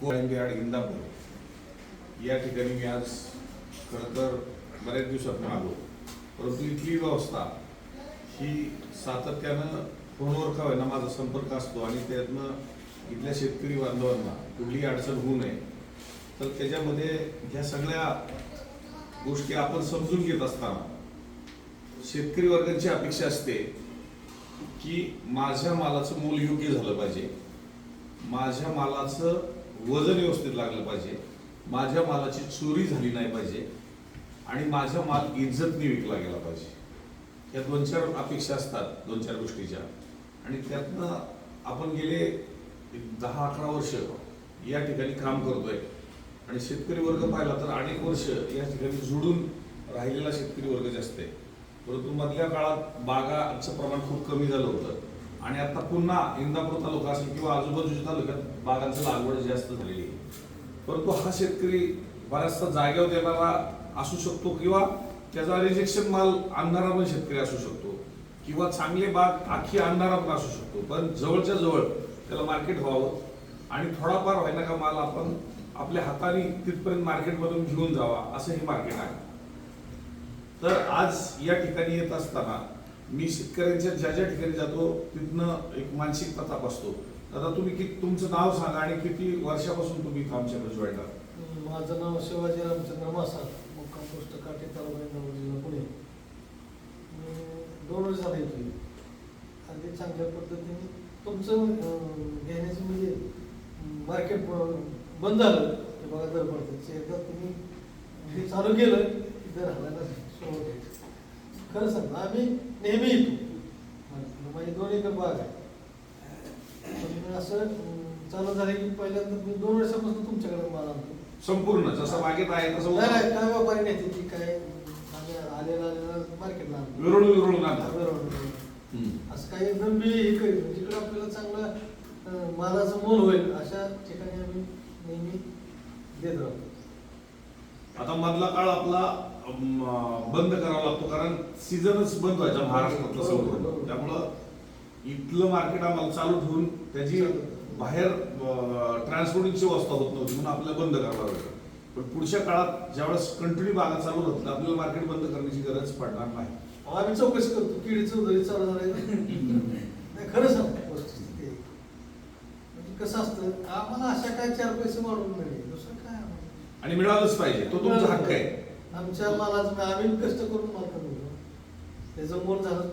कोळंबी इंदापूर या ठिकाणी मी आज खरं तर बऱ्याच दिवसातून आलो. परंतु इथली व्यवस्था ही सातत्यानं फोनवर का होईना माझा संपर्क असतो आणि त्यातनं इथल्या शेतकरी बांधवांना कुठलीही अडचण होऊ नये. तर त्याच्यामध्ये ह्या सगळ्या गोष्टी आपण समजून घेत असताना शेतकरी वर्गाची अपेक्षा असते की माझ्या मालाचं मोल योग्य झालं पाहिजे. माझ्या मालाचं वजन व्यवस्थित लागलं पाहिजे. माझ्या मालाची चोरी झाली नाही पाहिजे. आणि माझा माल इज्जतने विकला गेला पाहिजे. या दोन चार अपेक्षा असतात दोन चार गोष्टीच्या. आणि त्यातनं आपण गेले दहा अकरा वर्ष या ठिकाणी काम करतोय. आणि शेतकरी वर्ग पाहिला तर अनेक वर्ष या ठिकाणी जुडून राहिलेला शेतकरी वर्ग जास्त आहे. परंतु मधल्या काळात बागाचं प्रमाण खूप कमी झालं होतं. आणि आता पुन्हा इंदापूर तालुका असेल किंवा आजूबाजूच्या तालुक्यात बागांची लागवड जास्त झालेली आहे. परंतु हा शेतकरी बऱ्याचसा जागेवर देणारा असू शकतो किंवा त्याचा रिजेक्शन माल आणणारा पण शेतकरी असू शकतो किंवा चांगले बाग आखी आणणारा पण असू शकतो. पण जवळच्या जवळ त्याला मार्केट व्हावं आणि थोडाफार व्हायना का माल आपण आपल्या हाताने तिथपर्यंत मार्केटमधून घेऊन जावा असं हे मार्केट आहे. तर आज या ठिकाणी येत असताना मी शेतकऱ्यांच्या ज्या ज्या ठिकाणी जातो तिथनं एक मानसिक प्रताप असतो. आता तुम्ही किती तुमचं नाव सांगा आणि किती वर्षापासून तुम्ही इथं आमच्याकडे जॉईन आहात माझं नाव शिवाजी रामचंद्र मासा मुक्काम पोस्ट काटे तालुका इंदापूर जिल्हा पुणे. मी दोन वर्ष झाले तुम्ही अगदी चांगल्या पद्धतीने तुमचं घेण्याचं म्हणजे मार्केट बंद झालं. ते बघा दर पडतं एकदा तुम्ही हे चालू केलं की दर हलायला सुरुवात होते खरं सांगा आम्ही नेहमी येतो. माझी दोन एकर बाग आहे. असं चालू झालं की पहिल्यांदा मी दोन वर्षापासून तुमच्याकडे माल आणतो. संपूर्ण जसं मागेत आहे तसं नाही, काय व्यापारी नाही ती काय आलेला आलेला मार्केटला. विरळून आणतात. असं काही एकदम मी हे करीत जिकडे आपल्याला चांगला अं, मालाचं मोल होईल अशा ठिकाणी आम्ही नेहमी देत राहतो. आता मधला काळ आपला बंद करावा लागतो कारण सीझनच बंद व्हायचा महाराष्ट्रातलं संपूर्ण. त्यामुळं इथलं मार्केट आम्हाला चालू ठेवून त्याची बाहेर ट्रान्सपोर्टिंगची व्यवस्था होत नव्हती म्हणून आपल्याला बंद करावं लागलं पण पुढच्या काळात ज्यावेळेस कंटिन्यू बागा चालू राहतील आपल्याला मार्केट बंद करण्याची गरज पडणार नाही आम्ही चौकशी करतो किडी चौधरी चालू झालाय नाही खरं सांगतो वस्तुस्थिती आहे. म्हणजे कसं असतं आम्हाला अशा काय चार पैसे वाढवून मिळेल दुसरं काय? आणि मिळालंच पाहिजे तो तुमचा हक्क आहे आमच्या मालाचं आम्ही कष्ट करून माल कमी त्याचं मोल झालं.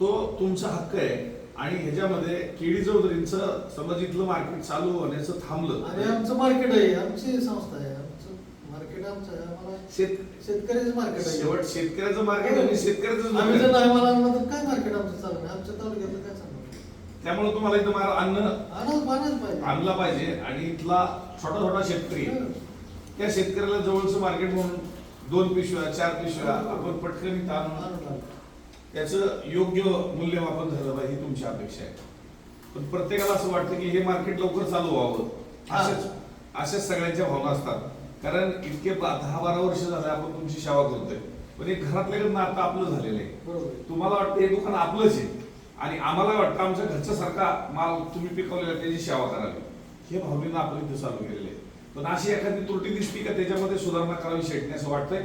तो तुमचा हक्क आहे आणि ह्याच्यामध्ये केडी चौधरींचं समज इथलं मार्केट चालू होण्याचं थांबलं. आणि आमचं मार्केट आहे आमची संस्था आहे आमचं मार्केट आमचं आहे आम्हाला शेत शेतकऱ्याचं मार्केट आहे. शेवट शेतकऱ्याचं मार्केट आणि शेतकऱ्याचं आम्ही जर market. नाही मला आणलं तर काय मार्केट आमचं चालू आहे? आमच्या तालुक्यातलं काय चालू त्यामुळे तुम्हाला इथं माल अन्न आणला पाहिजे आणि इथला छोटा छोटा शेतकरी त्या शेतकऱ्याला जवळचं मार्केट म्हणून दोन पिशव्या चार पिशव्या आपण पटकन आणून. त्याचं योग्य मूल्यमापन झालं पाहिजे ही तुमची अपेक्षा आहे. पण प्रत्येकाला असं वाटतं की हे मार्केट लवकर चालू व्हावं. असेच अशाच सगळ्यांच्या भावना असतात. कारण इतके दहा बारा वर्ष झाले आपण तुमची सेवा करतोय. पण एक घरातल्या नातं आपलं झालेलं आहे. तुम्हाला वाटतं हे दुकान आपलंच आहे. आणि आम्हाला वाटतं आमच्या घरच्या सारखा माल तुम्ही पिकवलेला त्याची सेवा करावी. हे भावनेनं आपण इथं चालू केलेले आहे. पण अशी एखादी त्रुटी दिसती का त्याच्यामध्ये सुधारणा करावी शेटणे असं वाटतंय?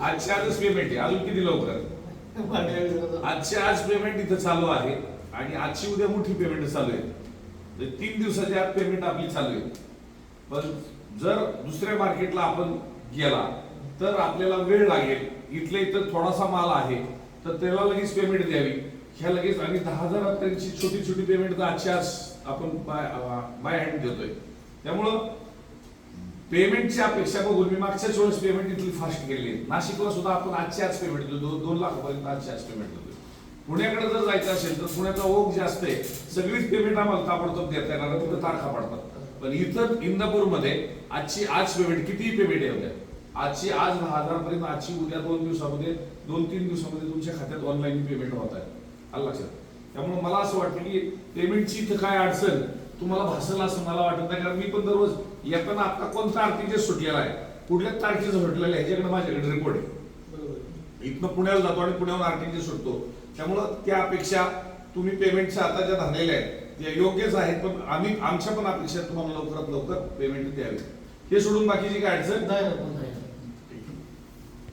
आजच्या आजच पेमेंट आहे. अजून किती लवकर? आजच्या आज पेमेंट इथं चालू आहे आणि आजची उद्या मोठी पेमेंट चालू आहे. म्हणजे तीन दिवसाच्या आत पेमेंट आपली चालू आहे. पण जर दुसऱ्या मार्केटला आपण गेला तर आपल्याला वेळ लागेल. इथल्या इथं थोडासा माल आहे तर त्याला लगेच पेमेंट द्यावी. ह्या लगेच आणि दहा हजारापर्यंतची छोटी छोटी पेमेंट तर आजच्या आज आपण बाय बाय हँड देतोय. त्यामुळं पेमेंटची अपेक्षा बघून मी मागच्याच वेळेस पेमेंट इथली फास्ट केली. नाशिकला सुद्धा आपण आजची आज पेमेंट देतो दोन दोन लाखापर्यंत आजची आज पेमेंट देतो पुण्याकडे जर जायचं असेल तर पुण्याचा ओघ जास्त आहे. सगळीच पेमेंट आम्हाला ताबडतोब देता येणार तिथं तारखा पडतात. पण इथं इंदापूरमध्ये आजची आज पेमेंट कितीही पेमेंट आहे आजची आज दहा हजारपर्यंत आजची उद्या दोन दिवसामध्ये दोन तीन दिवसामध्ये तुमच्या खात्यात ऑनलाईन पेमेंट होत आहे. आलं लक्षात. त्यामुळे मला असं वाटतं की पेमेंटची इथं काय अडचण तुम्हाला भासल असं मला वाटत नाही. कारण मी पण दररोज येताना आता कोणता आरटीजे सुटलेला आहे? कुठल्या तारखेचं सुटलेलं आहे? ह्याच्याकडे माझ्याकडे रिपोर्ट आहे. इथनं पुण्याला जातो आणि पुण्याहून आरटीजी सुटतो. त्यामुळं त्या अपेक्षा तुम्ही पेमेंटच्या आता ज्या धरलेल्या आहेत त्या योग्यच आहेत पण आम्ही आमच्या पण अपेक्षा तुम्हाला लवकरात लवकर पेमेंट द्यावी. हे सोडून बाकीची काय अडचण? नाही.